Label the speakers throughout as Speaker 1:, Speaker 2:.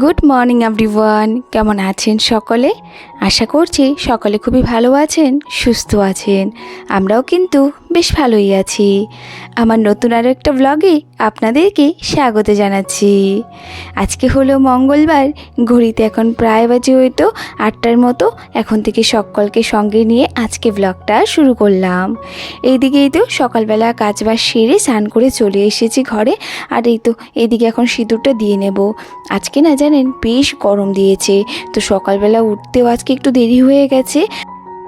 Speaker 1: Good morning everyone কেমন আছেন সকলে? আশা করছি সকলে খুবই ভালো আছেন, সুস্থ আছেন। আমরাও কিন্তু বেশ ভালোই আছি। আমার নতুন আরও একটা ব্লগে আপনাদেরকে স্বাগত জানাচ্ছি। আজকে হলো মঙ্গলবার, ঘড়িতে এখন প্রায় বাজে হয়তো আটটার মতো, এখন থেকে সকলকে সঙ্গে নিয়ে আজকে ব্লগটা শুরু করলাম। এইদিকেই তো সকালবেলা কাজবাজ সেরে স্নান করে চলে এসেছি ঘরে, আর এই তো এদিকে এখন সিঁদুরটা দিয়ে নেব। আজকে না জানেন বেশ গরম দিয়েছে, তো সকালবেলা উঠতেও আজকে একটু দেরি হয়ে গেছে।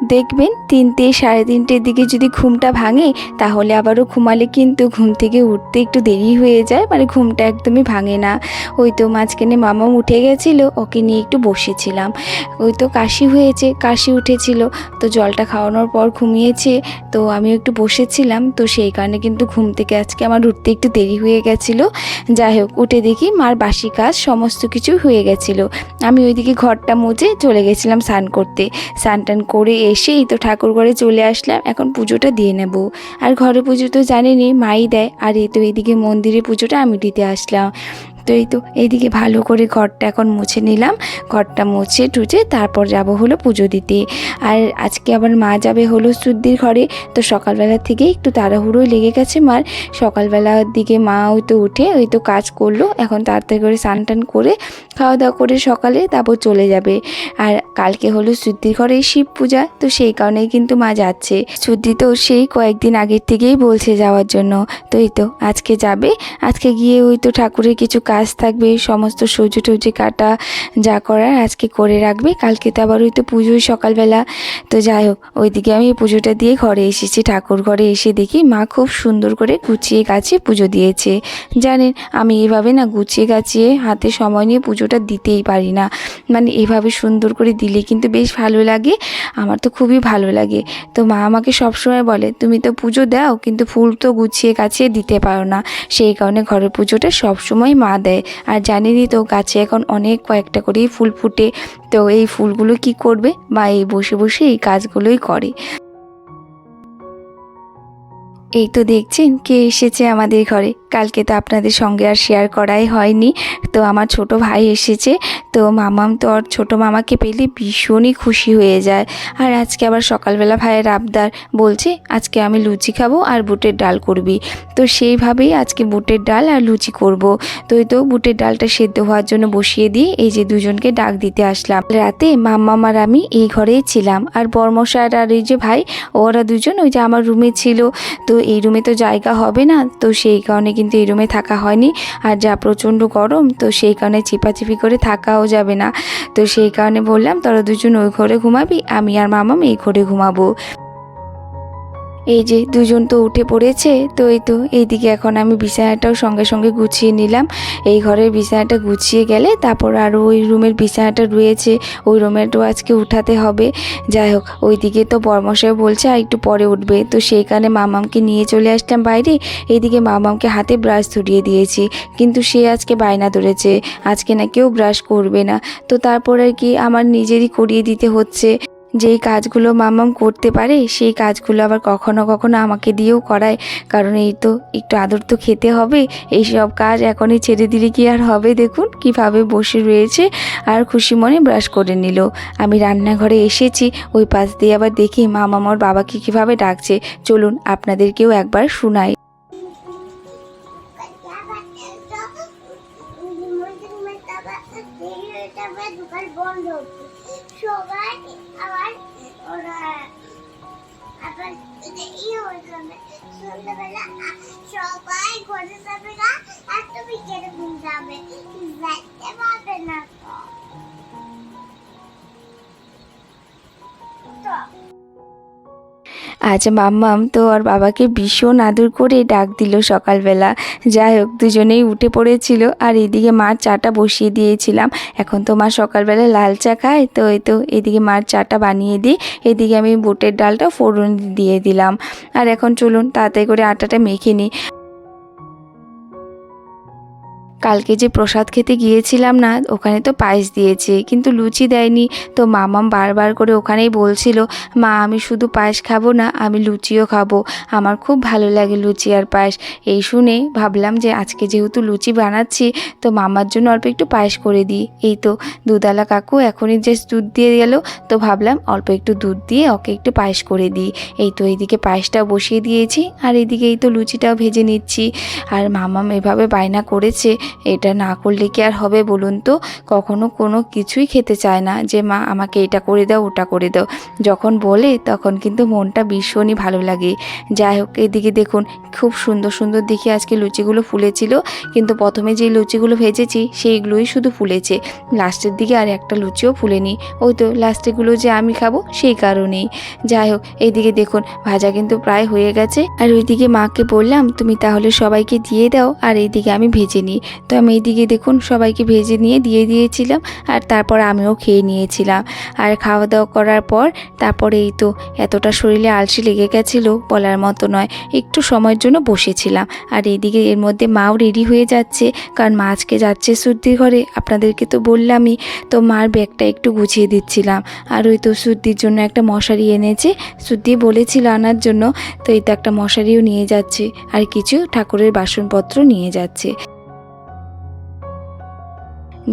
Speaker 1: দেখবেন তিনটে সাড়ে তিনটের দিকে যদি ঘুমটা ভাঙে, তাহলে আবারও ঘুমালে কিন্তু ঘুম থেকে উঠতে একটু দেরি হয়ে যায় মানে ঘুমটা একদমই ভাঙে না। ওই তো মাঝখানে মামাম উঠে গেছিল, ওকে নিয়ে একটু বসেছিলাম। ওই তো কাশি হয়েছে, কাশি উঠেছিল, তো জলটা খাওয়ানোর পর ঘুমিয়েছে, তো আমি একটু বসেছিলাম, তো সেই কারণে কিন্তু ঘুম থেকে আজকে আমার উঠতে একটু দেরি হয়ে গেছিল। যাই হোক, উঠে দেখি মার বাসি কাজ, সমস্ত কিছু হয়ে গেছিল। আমি ওইদিকে ঘরটা মুছে চলে গেছিলাম স্নান করতে। স্নান টান করে এসেই তো ঠাকুর ঘরে চলে আসলাম, এখন পুজোটা দিয়ে নেব। আর ঘরে পুজো তো জানেনি মাই দেয়, আর এই তো এইদিকে মন্দিরে পুজোটা আমি দিতে আসলাম। তো এই তো, এইদিকে ভালো করে ঘরটা এখন মুছে নিলাম। ঘরটা মুছে টুচে তারপর যাব হলো পুজো দিতে। আর আজকে আবার মা যাবে হলো শুদ্ধির ঘরে, তো সকালবেলা থেকে একটু তাড়াহুড়োই লেগে গেছে মার। সকালবেলার দিকে মা ওই তো উঠে ওই তো কাজ করল, এখন তাড়াতাড়ি করে স্নান টান করে খাওয়া দাওয়া করে সকালে তারপর চলে যাবে। আর কালকে হলো শুদ্ধির ঘরে শিব পূজা, তো সেই কারণেই কিন্তু মা যাচ্ছে। শুদ্ধি তো সেই কয়েকদিন আগের থেকেই বলছে যাওয়ার জন্য। তো এই তো, আজকে যাবে। আজকে গিয়ে ওই তো ঠাকুরের কিছু কাজ থাকবে সমস্ত সবজি টবজি কাটা যা করার আজকে করে রাখবে। কালকে তো আবার ওই তো পুজোই সকালবেলা। তো যাই হোক, ওইদিকে আমি পুজোটা দিয়ে ঘরে এসেছি, ঠাকুর ঘরে এসে দেখি মা খুব সুন্দর করে গুছিয়ে গাছিয়ে পুজো দিয়েছে। জানেন, আমি এভাবে না গুছিয়ে গাছিয়ে হাতে সময় নিয়ে পুজোটা দিতেই পারি না। মানে এভাবে সুন্দর করে দিলে কিন্তু বেশ ভালো লাগে, আমার তো খুবই ভালো লাগে। তো মা আমাকে সবসময় বলে, তুমি তো পুজো দাও, কিন্তু ফুল তো গুছিয়ে গাছিয়ে দিতে পারো না। সেই কারণে ঘরের পুজোটা সবসময় মা দেয়। আর জানেনই তো গাছে এখন অনেক কয়েকটা করেই ফুল ফুটে। তো এই ফুলগুলো কি করবে? বা এই বসে বসে এই কাজগুলোই করে। এই তো দেখছেন কে এসেছে আমাদের ঘরে। কালকে তো আপনাদের সঙ্গে আর শেয়ার করাই হয়নি। তো আমার ছোট ভাই এসেছে, তো মামাম তো আর ছোটো মামাকে পেলে ভীষণই খুশি হয়ে যায়। আর আজকে আবার সকালবেলা ভাইয়ের আবদার বলছে, আজকে আমি লুচি খাব আর বুটের ডাল করবি। তো সেইভাবেই আজকে বুটের ডাল আর লুচি করব। তো তো বুটের ডালটা সেদ্ধ হওয়ার জন্য বসিয়ে দিয়ে এই যে দুজনকে ডাক দিতে আসলাম। রাতে মাম্মাম আর আমি এই ঘরেই ছিলাম, আর বর্মশার আর এই যে ভাই, ওরা দুজন ওই যে আমার রুমে ছিল। তো এই রুমে তো জায়গা হবে না, তো সেই কারণে কিন্তু এই রুমে থাকা হয়নি। আর যা প্রচণ্ড গরম, তো সেই কারণে চিপাচিপি করে থাকাও যাবে না। তো সেই কারণে বললাম, তোরা দুজন ওই ঘরে ঘুমাবি, আমি আর মামাম এই ঘরে ঘুমাবো। এই যে দুজন তো উঠে পড়েছে, তো এই তো এইদিকে এখন আমি বিছানাটাও সঙ্গে সঙ্গে গুছিয়ে নিলাম। এই ঘরের বিছানাটা গুছিয়ে গেলে তারপর আরও ওই রুমের বিছানাটা রয়েছে, ওই রুমেরটাও আজকে উঠাতে হবে। যাই হোক, ওইদিকে তো বর্মশাই বলছে, আর একটু পরে উঠবে। তো সেই কারণে মামামকে নিয়ে চলে আসলাম বাইরে। এইদিকে মামামকে হাতে ব্রাশ ধরিয়ে দিয়েছি, কিন্তু সে আজকে বায়না ধরেছে, আজকে না কেউ ব্রাশ করবে না। তো তারপর আর কি আমার নিজেরই করিয়ে দিতে হচ্ছে। যেই কাজগুলো মামাম করতে পারে, সেই কাজগুলো আবার কখনো কখনো আমাকে দিয়েও করায়। কারণ এই তো একটু আদর তো খেতে হবে, এই সব কাজ এখনই ছেড়ে দিলে কি আর হবে দেখুন, কীভাবে বসে রয়েছে আর খুশি মনে ব্রাশ করে নিল। আমি রান্নাঘরে এসেছি, ওই পাশ দিয়ে আবার দেখি মামাম ওর বাবাকে কীভাবে ডাকছে। চলুন, আপনাদেরকেও একবার শোনাই।
Speaker 2: সবাই ঘরে যাবে না আর তুমি কেটে যাবে?
Speaker 1: আজ মাম্মাম তো আর বাবাকে ভীষণ আদর করে ডাক দিল সকালবেলা। যাই হোক, দুজনেই উঠে পড়েছিল আর এদিকে মার চাটা বসিয়ে দিয়েছিলাম। এখন তো মা সকালবেলা লাল চা খায়, তো এই তো এদিকে মার চাটা বানিয়ে দিই। এদিকে আমি বুটের ডালটা ফোড়ন দিয়ে দিলাম। আর এখন চলুন, তাড়াতাড়ি করে আটাটা মেখে নিই। কালকে যে প্রসাদ খেতে গিয়েছিলাম না, ওখানে তো পায়েস দিয়েছে, কিন্তু লুচি দেয়নি। তো মামাম বারবার করে ওখানেই বলছিল, মা, আমি শুধু পায়েস খাব না, আমি লুচিও খাব। আমার খুব ভালো লাগে লুচি আর পায়েস। এই শুনে ভাবলাম যে আজকে যেহেতু লুচি বানাচ্ছি, তো মামার জন্য অল্প একটু পায়েস করে দিই। এই তো দুধালা কাকু এখনই যে দুধ দিয়ে গেল, তো ভাবলাম অল্প একটু দুধ দিয়ে ওকে একটু পায়েস করে দিই। এই তো এইদিকে পায়েসটাও বসিয়ে দিয়েছি, আর এইদিকে এই তো লুচিটাও ভেজে নিচ্ছি। আর মামাম এভাবে বায়না করেছে এটা না করলে কি আর হবে বলুন তো? কখনো কোনো কিছুই খেতে চায় না যে, মা, আমাকে এটা করে দাও, ওটা করে দাও। যখন বলে, তখন কিন্তু মনটা ভীষণই ভালো লাগে। যাই হোক, এদিকে দেখুন, খুব সুন্দর সুন্দর দেখে আজকে লুচিগুলো ফুলেছিল। কিন্তু প্রথমে যে লুচিগুলো ভেজেছি, সেইগুলোই শুধু ফুলেছে। লাস্টের দিকে আর একটা লুচিও ফুলেনি। ওই তো লাস্টেগুলো যে আমি খাব, সেই কারণেই। যাই হোক এইদিকে দেখুন, ভাজা কিন্তু প্রায় হয়ে গেছে। আর ওইদিকে মাকে বললাম, তুমি তাহলে সবাইকে দিয়ে দাও, আর এইদিকে আমি ভেজে নিই। তো আমি এইদিকে দেখুন সবাইকে ভেজে নিয়ে দিয়ে দিয়েছিলাম আর তারপর আমিও খেয়ে নিয়েছিলাম। আর খাওয়া দাওয়া করার পর তারপরে এই তো এতটা শরীরে আলসি লেগে গেছিল বলার মতো নয়, একটু সময়ের জন্য বসেছিলাম। আর এইদিকে এর মধ্যে মাও রেডি হয়ে যাচ্ছে কারণ মা আজকে যাচ্ছে সুদ্দির ঘরে, আপনাদেরকে তো বললামই। তো মার ব্যাগটা একটু গুছিয়ে দিচ্ছিলাম। আর ওই তো সুদ্দির জন্য একটা মশারি এনেছে সুদ্দি বলেছিল আনার জন্য। তো এই তো একটা মশারিও নিয়ে যাচ্ছে আর কিছু ঠাকুরের বাসনপত্র নিয়ে যাচ্ছে।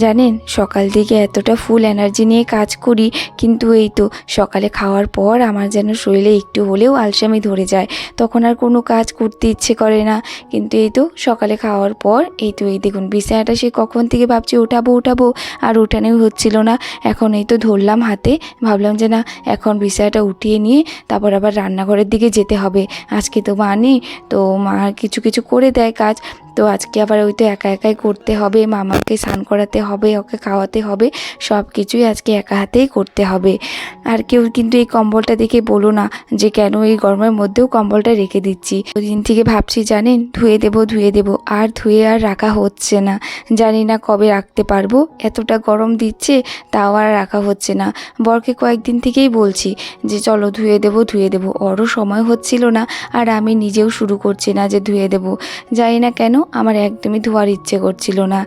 Speaker 1: জানেন, সকাল থেকে এতটা ফুল এনার্জি নিয়ে কাজ করি, কিন্তু এই তো সকালে খাওয়ার পর আমার যেন শরীরে একটু হলেও আলসামি ধরে যায়, তখন আর কোনো কাজ করতে ইচ্ছে করে না। কিন্তু এই তো সকালে খাওয়ার পর, এই তো এই দেখুন বিছানাটা সে কখন থেকে ভাবছি ওঠাবো ওঠাবো আর ওঠানোই হচ্ছিল না। এখন এই তো ধরলাম হাতে, ভাবলাম যে না, এখন বিছানাটা উঠিয়ে নিয়ে তারপর আবার রান্নাঘরের দিকে যেতে হবে। আজকে তো মা নেই, তো মা কিছু কিছু করে দেয় কাজ। তো আজকে আবার ওই তো একা একাই করতে হবে, মামাকে স্নান করাতে হবে, ওকে খাওয়াতে হবে সব কিছুই আজকে একা হাতেই করতে হবে। আর কেউ কিন্তু এই কম্বলটা দেখে বলো না যে কেন এই গরমের মধ্যেও কম্বলটা রেখে দিচ্ছি। দিন থেকে ভাবছি, জানেন, ধুয়ে দেবো ধুয়ে দেবো, আর ধুয়ে আর রাখা হচ্ছে না। জানি না কবে রাখতে পারব, এতটা গরম দিচ্ছে, তাও আর রাখা হচ্ছে না। বরকে কয়েকদিন থেকেই বলছি যে, চলো ধুয়ে দেবো ধুয়ে দেবো। ওরও সময় হচ্ছিল না, আর আমি নিজেও শুরু করছি না যে, ধুয়ে দেবো। জানি না কেন আমার একদমই ধোয়ার ইচ্ছে করছিল না।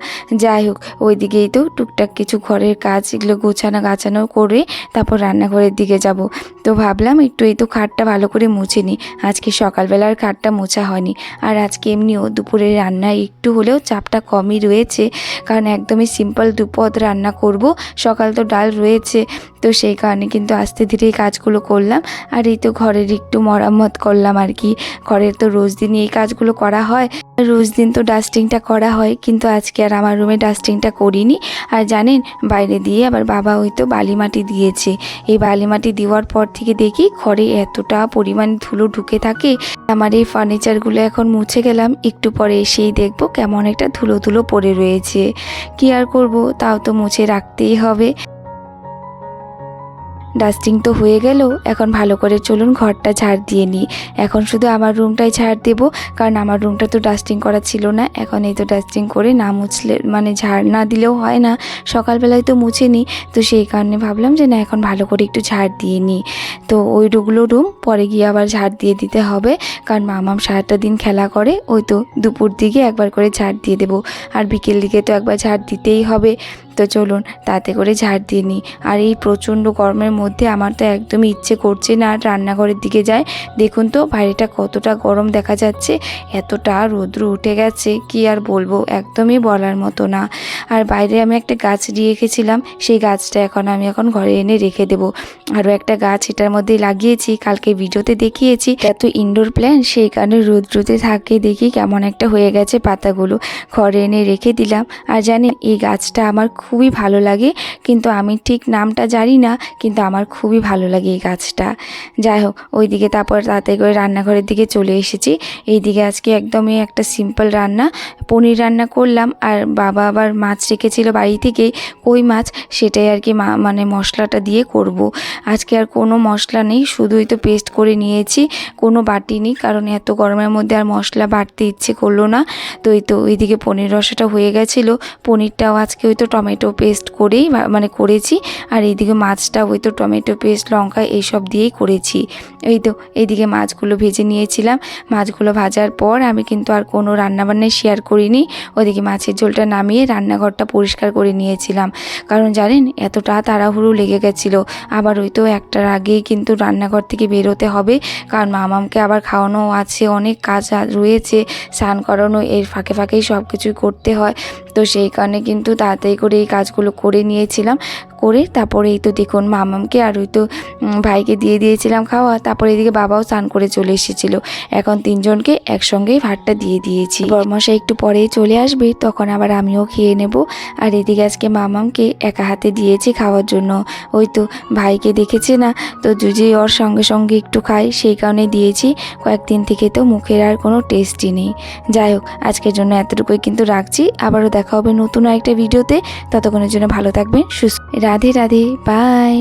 Speaker 1: যাই হোক, ওইদিকেই তো টুকটাক কিছু ঘরের কাজ, এগুলো গোছানো গাছানো করে তারপর রান্নাঘরের দিকে যাব। তো ভাবলাম একটু এই তো খাটটা ভালো করে মুছে নিই। আজকে সকালবেলার খাটটা মোছা হয়নি। আর আজকে এমনিও দুপুরে রান্না একটু হলেও চাপটা কমই রয়েছে। কারণ একদমই সিম্পল দুপদ রান্না করব, সকাল তো ডাল রয়েছে। তো সেই কারণে কিন্তু আস্তে ধীরে এই কাজগুলো করলাম। আর এই তো ঘরের একটু মরামত করলাম আর কি। ঘরের তো রোজ দিনই এই কাজগুলো করা হয়। রোজ দিন তো ডাস্টিংটা করা হয়, কিন্তু আজকে আর আমার রুমে ডাস্টিংটা করিনি। আর জানেন, বাইরে দিয়ে আবার বাবা ওই তো বালি মাটি দিয়েছে। এই বালি মাটি দেওয়ার পর থেকে দেখি ঘরে এতটা পরিমাণ ধুলো ঢুকে থাকে। আমার এই ফার্নিচারগুলো এখন মুছে গেলাম, একটু পরে এসেই দেখব কেমন একটা ধুলো ধুলো পড়ে রয়েছে। কি আর করব, তাও তো মুছে রাখতেই হবে। ডাস্টিং তো হয়ে গেল, এখন ভালো করে চলুন ঘরটা ঝাড় দিয়ে নিই। এখন শুধু আমার রুমটাই ঝাড় দেবো, কারণ আমার রুমটা তো ডাস্টিং করা ছিল না। এখন এই তো ডাস্টিং করে না মুছলে মানে ঝাড় না দিলেও হয় না, সকালবেলায় তো মুছে নিই। তো সেই কারণে ভাবলাম যে না, এখন ভালো করে একটু ঝাড় দিয়ে নিই। তো ওই রুগুলো রুম পরে গিয়ে আবার ঝাড় দিয়ে দিতে হবে, কারণ মামাম সারাটা দিন খেলা করে, ওই তো দুপুর দিকে একবার করে ঝাড় দিয়ে দেবো। আর বিকেল দিকে তো একবার ঝাড় দিতেই হবে। তো চলুন, তাতে করে ঝাড় দিয়ে নিই। আর এই প্রচণ্ড গরমের মধ্যে আমার তো একদমই ইচ্ছে করছে না আর রান্নাঘরের দিকে যায় দেখুন তো, বাইরেটা কতটা গরম দেখা যাচ্ছে, এতটা রৌদ্র উঠে গেছে, কি আর বলব, একদমই বলার মতো না। আর বাইরে আমি একটা গাছ রেখেছিলাম, সেই গাছটা এখন আমি এখন ঘরে এনে রেখে দেবো। আরও একটা গাছ এটার মধ্যে লাগিয়েছি, কালকে ভিডিওতে দেখিয়েছি। এত ইনডোর প্ল্যান সেই কারণে রৌদ্রতে থাকে দেখি কেমন একটা হয়ে গেছে পাতাগুলো। ঘরে এনে রেখে দিলাম। আর জানেন, এই গাছটা আমার খুবই ভালো লাগে। কিন্তু আমি ঠিক নামটা জানি না, কিন্তু আমার খুবই ভালো লাগে এই গাছটা। যাই হোক, ওইদিকে তারপর তাতে করে রান্নাঘরের দিকে চলে এসেছি। এইদিকে আজকে একদমই একটা সিম্পল রান্না। পনির রান্না করলাম, আর বাবা আবার মাছ রেখেছিল বাড়ি থেকে, কই মাছ, সেটাই আর কি মানে মশলাটা দিয়ে করব। আজকে আর কোনো মশলা নেই, শুধুই তো পেস্ট করে নিয়েছি। কোনো বাটি নেই, কারণ এত গরমের মধ্যে আর মশলা বাটতে ইচ্ছে করল না। তো এই তো, ওইদিকে পনির রসাটা হয়ে গেছিল। পনিরটাও আজকে ওই তো টমেটো টমেটো পেস্ট করেই মানে করেছি। আর এইদিকে মাছটা ওই তো টমেটো পেস্ট, লঙ্কা এইসব দিয়েই করেছি। এই তো, এইদিকে মাছগুলো ভেজে নিয়েছিলাম। মাছগুলো ভাজার পর আমি কিন্তু আর কোনো রান্নাবান্নায় শেয়ার করিনি। ওদিকে মাছের ঝোলটা নামিয়ে রান্নাঘরটা পরিষ্কার করে নিয়েছিলাম। কারণ জানেন, এতটা তাড়াহুড়ো লেগে গেছিল। আবার ওই তো একটার আগেই কিন্তু রান্নাঘর থেকে বেরোতে হবে। কারণ মামামকে আবার খাওয়ানো আছে, অনেক কাজ রয়েছে। স্নান করানো, এর ফাঁকে ফাঁকেই সব কিছুই করতে হয়। তো সেই কারণে কিন্তু তাড়াতাড়ি করে এই কাজগুলো করে নিয়েছিলাম। করে তারপরে এই তো দেখুন মামামকে আর ওই তো ভাইকে দিয়ে দিয়েছিলাম খাওয়া, তারপরে এদিকে বাবাও স্নান করে চলে এসেছিল। এখন তিনজনকে একসঙ্গেই ভাতটা দিয়ে দিয়েছি। বরমশাই একটু পরেই চলে আসবে, তখন আবার আমিও খেয়ে নেব। আর এদিকে আজকে মামামকে একা হাতে দিয়েছি খাওয়ার জন্য। ওই তো ভাইকে দেখেছে না, তো যদি ওর সঙ্গে সঙ্গে একটু খাই, সেই কারণে দিয়েছি। কয়েকদিন থেকে তো মুখের আর কোনো টেস্টই নেই। যাই হোক, আজকের জন্য এতটুকুই কিন্তু রাখছি। আবারও দেখা হবে নতুন আরেকটা ভিডিওতে। ততক্ষণের জন্য ভালো থাকবেন, সুস্থ রাধে রাধে বাই